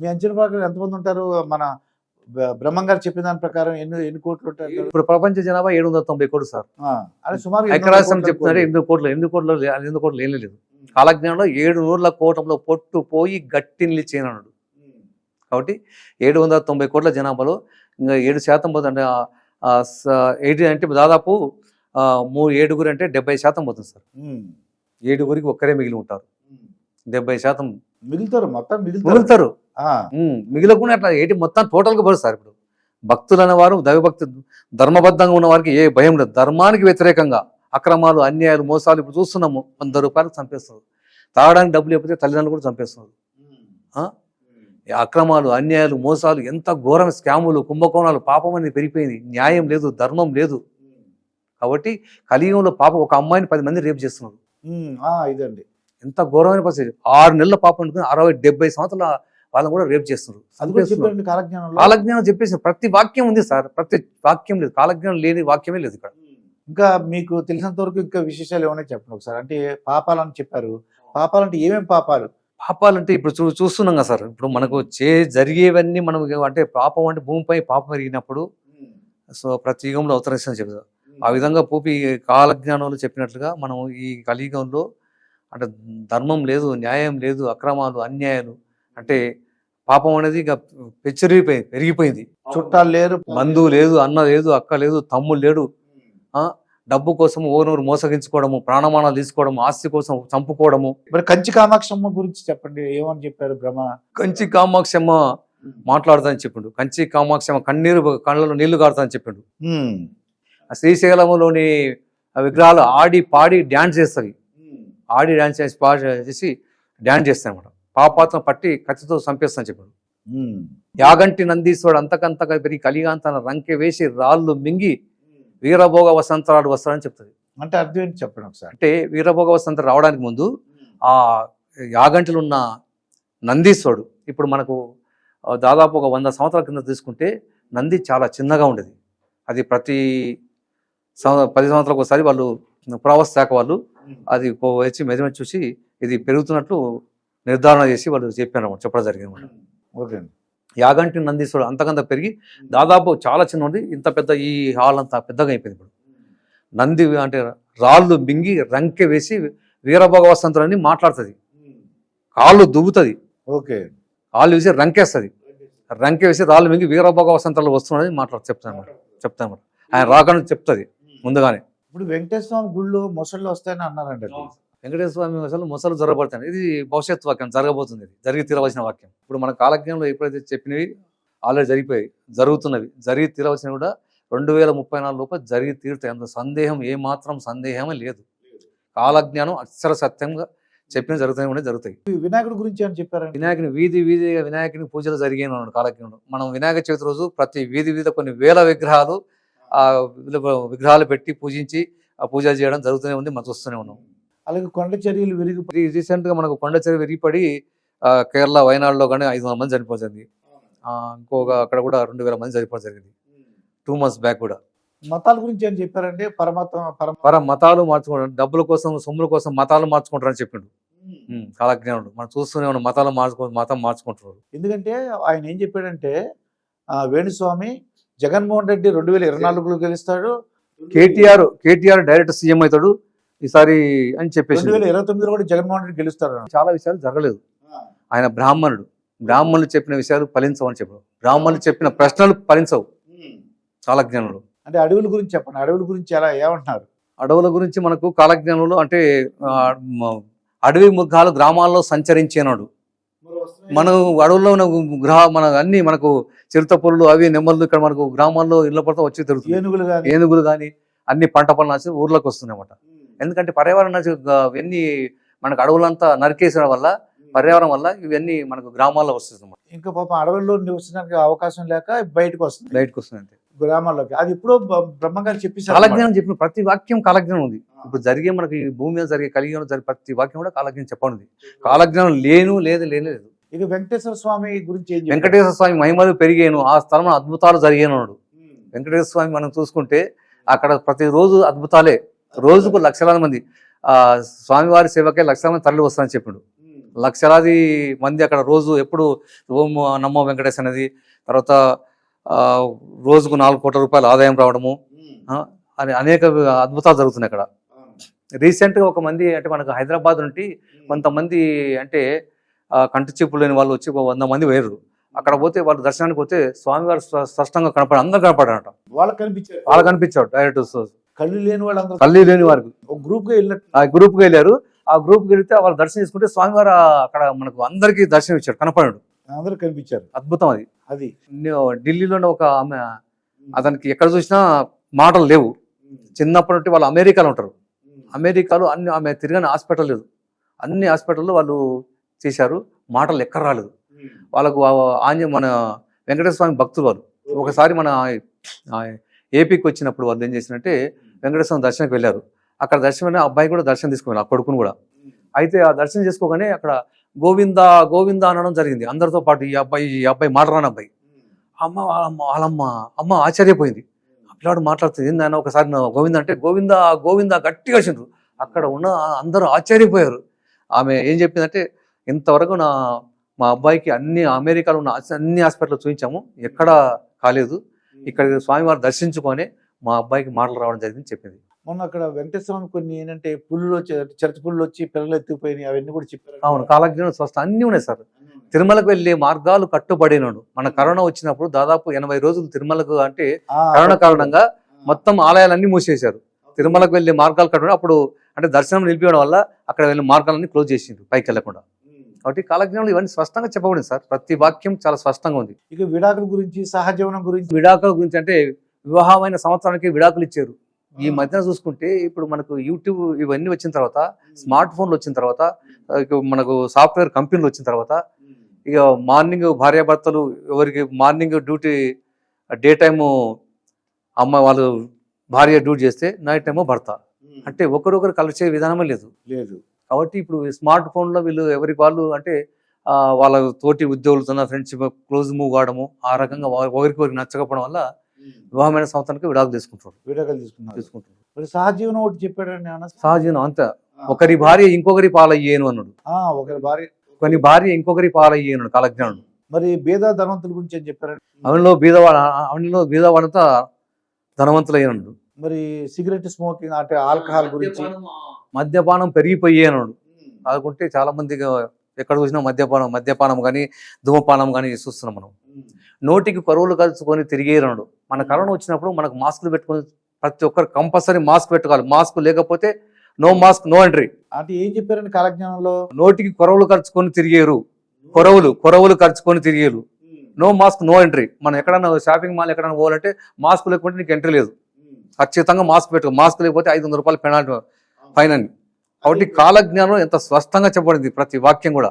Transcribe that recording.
మీ అంచనా ప్రకారం ఎంతమంది ఉంటారు? మన బ్రహ్మం గారు చెప్పిన దాని ప్రకారం ఎన్ని ఎన్ని కోట్లు ఉంటారు ఇప్పుడు ప్రపంచ జనాభా ఏడు వందల తొంభై కోట్లు సార్. అంటే సుమారు కోట్ల చెప్తున్నారు. ఎనిమిది కోట్లు ఎనిమిది కోట్లు ఎనిమిది కోట్లు ఏం లేదు. కాలజ్ఞానంలో ఏడు నూర్ల కోటంలో పొట్టు పోయి గట్టి నిలిచేనన్నాడు కాబట్టి ఏడు వందల తొంభై కోట్ల జనాభాలో ఇంకా ఏడు శాతం పోతుంది అంటే ఎయిటీ అంటే దాదాపు మూడు ఏడుగురు అంటే డెబ్బై శాతం పోతుంది సార్. ఏడుగురికి ఒక్కరే మిగిలి ఉంటారు. డెబ్బై శాతం మిగులుతారు మొత్తం మిగులుతారు. మిగిలకుండా అట్లా ఏంటి? మొత్తం టోటల్గా సార్ ఇప్పుడు. భక్తులు అనేవారు దైవభక్తి ధర్మబద్ధంగా ఉన్న వారికి ఏ భయం లేదు. ధర్మానికి వ్యతిరేకంగా అక్రమాలు అన్యాయాలు మోసాలు ఇప్పుడు చూస్తున్నాము. వంద రూపాయలు చంపేస్తారు తాగడానికి డబ్బులు లేకపోతే తల్లిదండ్రులు కూడా చంపేస్తున్నారు. అక్రమాలు అన్యాయాలు మోసాలు ఎంత ఘోరం స్కాములు కుంభకోణాలు పాపం అనేది పెరిగిపోయింది. న్యాయం లేదు ధర్మం లేదు. కాబట్టి కలియుగంలో పాపం ఒక అమ్మాయిని పది మంది రేపు చేస్తున్నారు. ఇదండి. ఎంత ఘోరమైన పరిస్థితి. ఆరు నెలల పాపం అనుకుని అరవై డెబ్బై సంవత్సరాల వాళ్ళని కూడా రేపు చేస్తున్నారు. కాలజ్ఞానం చెప్పేసి ప్రతి వాక్యం ఉంది సార్. ప్రతి వాక్యం లేదు. కాలజ్ఞానం లేని వాక్యమే లేదు ఇక్కడ. ఇంకా మీకు తెలిసినంత వరకు ఇంకా విశేషాలు ఏమైనా చెప్పండి ఒకసారి? అంటే పాపాలని చెప్పారు. పాపాలంటే ఏమేం పాపాలు? పాపాలంటే ఇప్పుడు చూ చూస్తున్నాం కదా సార్. ఇప్పుడు మనకు చే జరిగేవన్నీ మనం అంటే పాపం అంటే భూమిపై పాపం పెరిగినప్పుడు సో ప్రతి యుగంలో అవతరిస్తుందని చెప్తారు ఆ విధంగా పూపి కాలజ్ఞానంలో చెప్పినట్లుగా మనం ఈ కలియుగంలో అంటే ధర్మం లేదు న్యాయం లేదు అక్రమాలు అన్యాయాలు అంటే పాపం అనేది ఇక పెచ్చరిగిపోయింది పెరిగిపోయింది. చుట్టాలు లేరు బంధువు లేదు. అన్న లేదు అక్క లేదు తమ్ముడు లేడు. ఆ? డబ్బు కోసం ఓనూరు మోసగించుకోవడము ప్రాణమానాలు తీసుకోవడము ఆస్తి కోసం చంపుకోవడము. మరి కంచి కామాక్షమ్మ గురించి చెప్పండి. ఏమని చెప్పారు బ్రహ్మ? కంచి కామాక్షమ్మ మాట్లాడుతాని చెప్పిండు. కంచి కామాక్షమ్మ కన్నీరు కళ్ళలో నీళ్ళు కారుతాని చెప్పిండు. శ్రీశైలంలోని ఆ విగ్రహాలు ఆడి పాడి డ్యాన్స్ చేస్తాయి. ఆడి డ్యాన్స్ చేసి పాడి చేసి డ్యాన్స్ చేస్తాయి అనమాట పాపాత్మ పట్టి కత్తితో చంపేస్తాను చెప్పాడు. యాగంటి నందీశ్వరుడు అంతకంతగా పెరిగి కలిగాంతన రంకె వేసి రాళ్ళు మింగి వీరభోగ వసంతరాలు వస్తాడని చెప్తుంది. అంటే అర్థం ఏంటి చెప్పండి ఒకసారి. అంటే వీరభోగ వసంత రావడానికి ముందు ఆ యాగంటిలో ఉన్న నందీశ్వరుడు ఇప్పుడు మనకు దాదాపు ఒక వంద సంవత్సరాల కింద తీసుకుంటే నంది చాలా చిన్నగా ఉండేది. అది ప్రతి పది సంవత్సరాలకు ఒకసారి వాళ్ళు పురావస్తు శాఖ వాళ్ళు అది వచ్చి మెజర్మెంట్ చూసి ఇది పెరుగుతున్నట్లు నిర్ధారణ చేసి వాళ్ళు చెప్పారు అన్నమాట చెప్పడం జరిగింది అన్నమాట. ఓకే అండి. యాగంటి నందీశ్వరుడు అంతకంత పెరిగి దాదాపు చాలా చిన్న ఉంది ఇంత పెద్ద ఈ హాల్ అంతా పెద్దగా అయిపోయింది ఇప్పుడు. నంది అంటే రాళ్ళు మింగి రంకె వేసి వీరభోగవసంతులని మాట్లాడుతుంది. కాళ్ళు దువ్వుతుంది. ఓకే. కాళ్ళు వేసి రంకేస్తుంది. రంకె వేసి రాళ్ళు మింగి వీరభోగ వసంతాలు వస్తున్నాడని మాట్లాడు చెప్తాను చెప్తాను ఆయన రాకని చెప్తుంది ముందుగానే. ఇప్పుడు వెంకటేశ్వర స్వామి గుళ్ళు మొసళ్ళు వస్తాయని అన్నారండి. వెంకటేశ్వర స్వామి అసలు మొసలు ఇది భవిష్యత్తు వాక్యం జరగబోతుంది ఇది. జరిగి తీరవలసిన వాక్యం. ఇప్పుడు మన కాలజ్ఞంలో ఎప్పుడైతే చెప్పినవి ఆల్రెడీ జరిగిపోయాయి జరుగుతున్నవి జరిగి తీరవలసినవి కూడా రెండు వేల ముప్పై నాలుగు లోపల జరిగి తీరుతాయి. అందులో సందేహం ఏమాత్రం సందేహమే లేదు. కాలజ్ఞానం అక్షర సత్యంగా చెప్పిన జరుగుతాయి కూడా జరుగుతాయి. వినాయకుడి గురించి అని చెప్పారండి వినాయకుని వీధి వీధిగా వినాయకుని పూజలు జరిగాయి అన్నాడు కాలజ్ఞంలో మనం వినాయక చవితి రోజు ప్రతి వీధి వీధి కొన్ని వేల విగ్రహాలు ఆ విగ్రహాలు పెట్టి పూజించి ఆ పూజ చేయడం జరుగుతూనే ఉంది మనం చూస్తూనే ఉన్నాం అలాగే కొండ చర్యలు విరిగి రీ- రీసెంట్గా మనకు కొండ చెరువు విరిగిపడి ఆ, కేరళ వయనాడులో కానీ ఐదు వందల మంది చనిపోవడం జరిగింది ఆ, ఇంకొక అక్కడ కూడా రెండు వేల మంది చనిపోవడం జరిగింది. టూ మంత్స్ బ్యాక్ కూడా. మతాల గురించి అని చెప్పారండి పరమాత్మ పరమ పర మతాలు మార్చుకోవడం డబ్బుల కోసం సొమ్ముల కోసం మతాలు మార్చుకుంటారని చెప్పిండు. కాలజ్ఞానుడు మనం చూస్తూనే ఉన్నాం మతాలు మార్చుకో మతం మార్చుకుంటున్నారు. ఎందుకంటే ఆయన ఏం చెప్పాడంటే వేణుస్వామి జగన్మోహన్ రెడ్డి రెండు వేల ఇరవై నాలుగులో గెలుస్తాడు. కేటీఆర్ కేటీఆర్ డైరెక్ట్ సీఎం అవుతాడు. ఈసారి అని చెప్పేసి. రెండు వేల ఇరవై తొమ్మిదిలో కూడా జగన్మోహన్ రెడ్డి అన్నాడు. చాలా విషయాలు జరగలేదు. ఆయన బ్రాహ్మణుడు. బ్రాహ్మణులు చెప్పిన విషయాలు ఫలించవని చెప్పాడు. బ్రాహ్మణులు చెప్పిన ప్రశ్నలు ఫలించవు. కాలజ్ఞానుడు అంటే అడవుల గురించి చెప్పండి. అడవుల గురించి ఎలా ఏమంటున్నారు? అడవుల గురించి మనకు కాలజ్ఞానంలో అంటే అడవి మృగాలు గ్రామాల్లో సంచరించేనాడు. మనం అడవుల్లో ఉన్న గ్రహ మన అన్ని మనకు చిరుత పుల్లు అవి నెమ్మలు ఇక్కడ మనకు గ్రామాల్లో ఇళ్ళ పడతా వచ్చి తిరుగుతుంది ఏనుగులు కానీ ఏనుగులు కానీ అన్ని పంట పనులు ఊర్లోకి వస్తున్నాయి అన్నమాట ఎందుకంటే పర్యావరణ ఇవన్నీ మనకు అడవులంతా నరికేసడం వల్ల పర్యావరణం వల్ల ఇవన్నీ మనకు గ్రామాల్లో వస్తుంది ఇంకా పాపం అడవుల్లో నివసించడానికి అవకాశం లేక బయటకు వస్తుంది బయటకు వస్తుంది అంతే. గ్రామాల్లోకి. అది ఇప్పుడు బ్రహ్మగారు చెప్పేశారు కాలజ్ఞానం చెప్పిన ప్రతి వాక్యం కాలజ్ఞానం ఉంది. ఇప్పుడు జరిగే మనకి భూమి మీద జరిగే కలిగిన జరిగే ప్రతి వాక్యం కూడా కాలజ్ఞానం చెప్పనుంది. కాలజ్ఞానం లేను లేదు లేనే లేదు ఇక వెంకటేశ్వర స్వామి గురించి? వెంకటేశ్వర స్వామి మహిమలు పెరిగాను ఆ స్థలంలో అద్భుతాలు జరిగాను వెంకటేశ్వర స్వామి మనం చూసుకుంటే అక్కడ ప్రతిరోజు అద్భుతాలే. రోజుకు లక్షలాది మంది ఆ స్వామివారి సేవకే లక్షల మంది తరలి వస్తారని చెప్పిండు. లక్షలాది మంది అక్కడ రోజు ఎప్పుడు ఓం నమ్మో వెంకటేశ్ అనేది తర్వాత ఆ, రోజుకు నాలుగు కోట్ల రూపాయలు ఆదాయం రావడము అని అనేక అద్భుతాలు జరుగుతున్నాయి అక్కడ. రీసెంట్గా ఒక మంది అంటే మనకు హైదరాబాద్ నుండి కొంతమంది అంటే కంటి చూపులు లేని వాళ్ళు వచ్చి ఒక వంద మంది వేరు అక్కడ పోతే వాళ్ళు దర్శనానికి పోతే స్వామివారు స్ప- స్పష్టంగా కనపడ అందరు కనపడారట వాళ్ళకి కనిపించారు. వాళ్ళకి కనిపించాడు డైరెక్ట్ కళ్ళు లేని వాళ్ళందరూ తల్లి లేని వారికి ఒక గ్రూప్గా వెళ్ళినట్టు. ఆ గ్రూప్కి వెళ్ళారు. ఆ గ్రూప్కి వెళ్తే వాళ్ళు దర్శనం చేసుకుంటే స్వామివారు అక్కడ మనకు అందరికీ దర్శనం ఇచ్చాడు కనపడాడు అందరూ కనిపించారు. అద్భుతం అది. అది. ఢిల్లీలోనే ఒక ఆమె అతనికి ఎక్కడ చూసినా మాటలు లేవు. చిన్నప్పటి నుండి వాళ్ళు అమెరికాలో ఉంటారు. అమెరికాలో అన్ని ఆమె తిరగని హాస్పిటల్ లేదు. అన్ని హాస్పిటల్లో వాళ్ళు చేశారు. మాటలు ఎక్కడ రాలేదు. వాళ్ళకు ఆంజ మన వెంకటేశ్వర స్వామి భక్తులు వాళ్ళు. ఒకసారి మన ఆ ఏపీకి వచ్చినప్పుడు వాళ్ళు ఏం చేసినట్టే వెంకటేశ్వర దర్శనకు వెళ్ళారు. అక్కడ దర్శనం ఆ అబ్బాయి కూడా దర్శనం తీసుకున్నారు ఆ కొడుకును కూడా. అయితే ఆ దర్శనం చేసుకోగానే అక్కడ గోవింద గోవింద అనడం జరిగింది. అందరితో పాటు ఈ అబ్బాయి ఈ అబ్బాయి మాటరాని అబ్బాయి. అమ్మ వాళ్ళమ్మ వాళ్ళమ్మ అమ్మ ఆశ్చర్యపోయింది. ఆ పిల్లాడు మాట్లాడుతుంది ఆయన ఒకసారి గోవింద అంటే గోవింద గోవింద గట్టిగా వచ్చిండ్రు అక్కడ ఉన్న అందరూ ఆశ్చర్యపోయారు. ఆమె ఏం చెప్పిందంటే ఇంతవరకు నా మా అబ్బాయికి అన్ని అమెరికాలో ఉన్న అన్ని హాస్పిటల్ చూపించాము. ఎక్కడా కాలేదు. ఇక్కడ స్వామివారు దర్శించుకొని మా అబ్బాయికి మాటలు రావడం జరిగింది చెప్పింది. మొన్న అక్కడ వెంకటేశ్వర కొన్ని ఏంటంటే పుల్లు వచ్చి చిరత పుల్లు వచ్చి పిల్లలు ఎత్తుకుపోయినాయి అవన్నీ కూడా చెప్పారు అవును కాలజ్ఞానం స్వస్థ అన్నీ ఉన్నాయి సార్. తిరుమలకు వెళ్ళే మార్గాలు కట్టుబడినాడు. మన కరోనా వచ్చినప్పుడు దాదాపు ఎనభై రోజులు తిరుమలకు అంటే కరోనా కారణంగా మొత్తం ఆలయాలన్నీ మూసేశారు. తిరుమలకు వెళ్ళే మార్గాలు కట్టడం అప్పుడు అంటే దర్శనం నిలిపివేయడం వల్ల అక్కడ వెళ్ళే మార్గాలన్నీ క్లోజ్ చేసిండ్రు పైకి వెళ్ళకుండా. కాబట్టి కాలజ్ఞానంలో ఇవన్నీ స్పష్టంగా చెప్పబడింది సార్. ప్రతి వాక్యం చాలా స్పష్టంగా ఉంది. ఇక విడాకుల గురించి సహజీవనం గురించి. విడాకుల గురించి అంటే వివాహమైన సంవత్సరానికి విడాకులు ఇచ్చారు. ఈ మధ్యన చూసుకుంటే ఇప్పుడు మనకు యూట్యూబ్ ఇవన్నీ వచ్చిన తర్వాత స్మార్ట్ ఫోన్లు వచ్చిన తర్వాత మనకు సాఫ్ట్వేర్ కంపెనీలు వచ్చిన తర్వాత ఇక మార్నింగ్ భార్యాభర్తలు ఎవరికి మార్నింగ్ డ్యూటీ డే టైము అమ్మ వాళ్ళు భార్య డ్యూటీ చేస్తే నైట్ టైము భర్త. అంటే ఒకరొకరు కలిసే విధానమే లేదు. లేదు. కాబట్టి ఇప్పుడు స్మార్ట్ ఫోన్లో వీళ్ళు ఎవరికి వాళ్ళు అంటే వాళ్ళ తోటి ఉద్యోగులతో ఫ్రెండ్షిప్ క్లోజ్ మూవ్ కావడము ఆ రకంగా ఒకరికి ఒకరికి నచ్చకపోవడం వల్ల వివాహమైన సంవత్సరానికి విడాకులు తీసుకుంటారు విడాకులు తీసుకుంటారు మరి సహజీవనం ఒకటి చెప్పాడని ఏమన్నా సహజీవనం అంతే. ఒకరి భార్య ఇంకొకరి పాలయ్యేను అన్నాడు. ఆ, ఒకరి భార్య. కొన్ని భార్య ఇంకొకరి పాలయ్యేను కాలజ్ఞానుడు. మరి భేద ధనవంతుల గురించి ఏం చెప్పారండి? అవనిలో బీదవాడ అవనిలో బీదవాడంతా ధనవంతులయ్యాడు మరి సిగరెట్ స్మోకింగ్ అంటే ఆల్కహాల్ గురించి? మద్యపానం పెరిగిపోయేనాడు కాకుంటే చాలా మంది ఎక్కడ చూసినా మద్యపానం మద్యపానం కానీ ధూమపానం కానీ చూస్తున్నాం మనం. నోటికి కరువులు కలుసుకొని తిరిగేరాడు మన కరోనా వచ్చినప్పుడు మనకు మాస్కులు పెట్టుకొని ప్రతి ఒక్కరు కంపల్సరీ మాస్క్ పెట్టుకోవాలి. మాస్క్ లేకపోతే నో మాస్క్ నో ఎంట్రీ. అంటే ఏం చెప్పారండి కాలజ్ఞానంలో? నోటికి కొరవులు ఖర్చుకొని తిరిగేరు. కొరవులు కొరవులు ఖర్చుకొని తిరిగేరు. No mask no entry. మనం ఎక్కడన్నా షాపింగ్ మాల్ ఎక్కడైనా పోవాలంటే మాస్క్ లేకపోతే నీకు ఎంట్రీ లేదు. ఖచ్చితంగా మాస్క్ పెట్టుకో. మాస్క్ లేకపోతే ఐదు రూపాయలు పెనాల్టీ అని కాబట్టి కాలజ్ఞానం ఎంత స్పష్టంగా చెప్పబడింది ప్రతి వాక్యం కూడా.